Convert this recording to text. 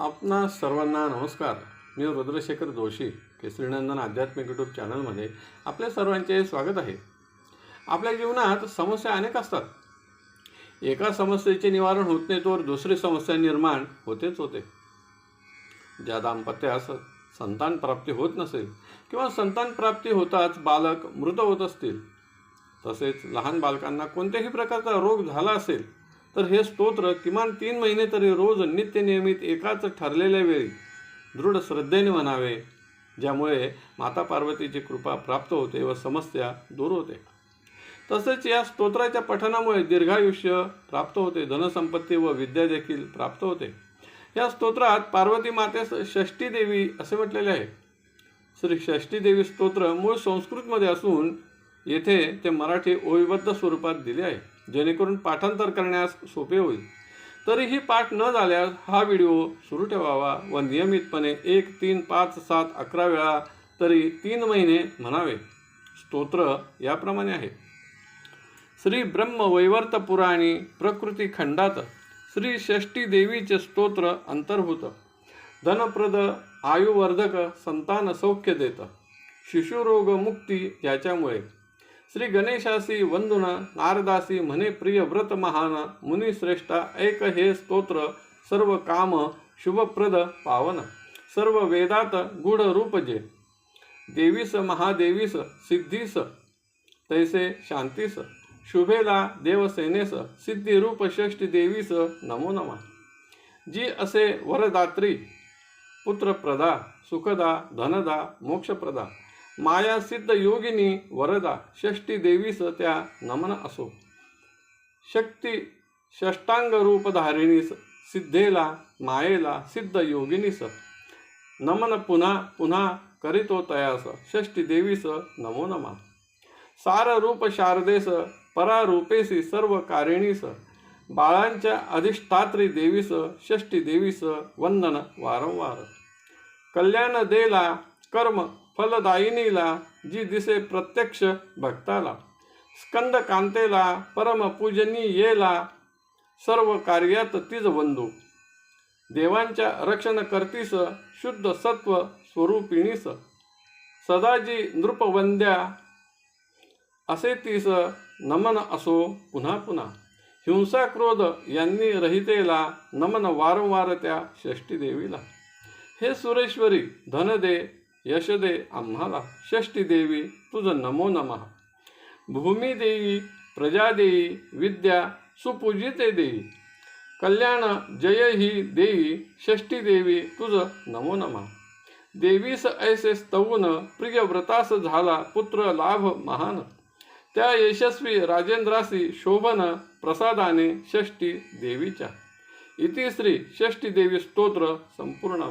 आपणा सर्वांना नमस्कार. मी रुद्रशेखर जोशी केसरीनंदन आध्यात्मिक यूट्यूब चॅनलमध्ये आपल्या सर्वांचे स्वागत आहे. आपल्या जीवनात समस्या अनेक असतात. एका समस्येचे निवारण होत नाही तर दुसरी समस्या निर्माण होतेच होते. ज्या दाम्पत्यास संतान प्राप्ती होत नसेल किंवा संतान प्राप्ती होताच बालक मृत होत असतील तसेच लहान बालकांना कोणत्याही प्रकारचा रोग झाला असेल तर हे स्तोत्र किमान तीन महिने तरी रोज नित्य नियमित एकाच ठरलेल्या वेळी दृढ श्रद्धेने म्हणावे ज्यामुळे माता पार्वतीची कृपा प्राप्त होते व समस्या दूर होते. तसेच या स्तोत्राच्या पठणामुळे दीर्घायुष्य प्राप्त होते धनसंपत्ती व विद्या देखील प्राप्त होते. या स्तोत्रात पार्वती मातेस षष्ठी देवी असे म्हटलेले आहे. श्री षष्ठी देवी स्तोत्र मूळ संस्कृतमध्ये असून येथे ते मराठी ओविबद्ध स्वरूपात दिले आहे. जेणेकरून पाठांतर करण्यास सोपे होईल. तरीही पाठ न झाल्यास हा व्हिडिओ सुरू ठेवावा व नियमितपणे एक तीन पाच सात अकरा वेळा तरी तीन महिने म्हणावे. स्तोत्र याप्रमाणे आहे. श्री ब्रह्म वैवर्त पुराणी प्रकृती खंडात श्री षष्टी देवीचे स्तोत्र अंतर्भूत. धनप्रद आयुवर्धक संतान सौख्य देत. शिशुरोग मुक्ती याच्यामुळे श्री गणेशासी वंदुना नारदासी म्हणे प्रिय व्रत महान मुनिश्रेष्ठा ऐक हे स्तोत्र सर्व काम शुभप्रद पावन सर्व वेदात गूढ रूप जे देवीस महादेवीस सिद्धीस तैसे शांतीस शुभेला देवसेनेस सिद्धिरूप षष्ठी देवीस नमो नमा जी असे वरदात्री पुत्रप्रदा सुखदा धनदा मोक्षप्रदा माया सिद्ध योगिनी वरदा षष्टी देवीस त्या नमन असो. शक्ती षष्टांग रूपधारिणीस सिद्धेला मायेला सिद्ध योगिनीस. नमन पुन्हा पुन्हा करीतो तयास षष्टी देवीस नमो नमा. सार रूप शारदेस परारूपेसी सर्व कारिणीस बाळांच्या अधिष्ठात्री देवीस षष्टी देवीस वंदन वारंवार. कल्याण देला कर्म फलदायिनीला जी दिसे प्रत्यक्ष भक्ताला स्कंद कांतेला परमपूजनी पूजनीयेला सर्व कार्यात तिज बंधू. देवांच्या रक्षण करतीस शुद्ध सत्व स्वरूपिणीस. सदाजी नृपवंद्या असे तीस नमन असो पुन्हा पुन्हा. हिंसा क्रोध यांनी रहितेला नमन वारंवार त्या षष्ठी देवीला. हे सुरेश्वरी धनदे यश दे आम्हाला षष्टी देवी तुझं नमो नमः. भूमी देई प्रजा विद्या सुपूजिते देई कल्याण जय ही देई षष्टी देवी तुझं नमो नमः. देवीस ऐसे स्तवून प्रिय व्रतास झाला पुत्र लाभ महान. त्या यशस्वी राजेंद्रासी शोभन प्रसादाने षष्ठी देवीच्या. इति श्री षष्टी देवी स्तोत्र संपूर्ण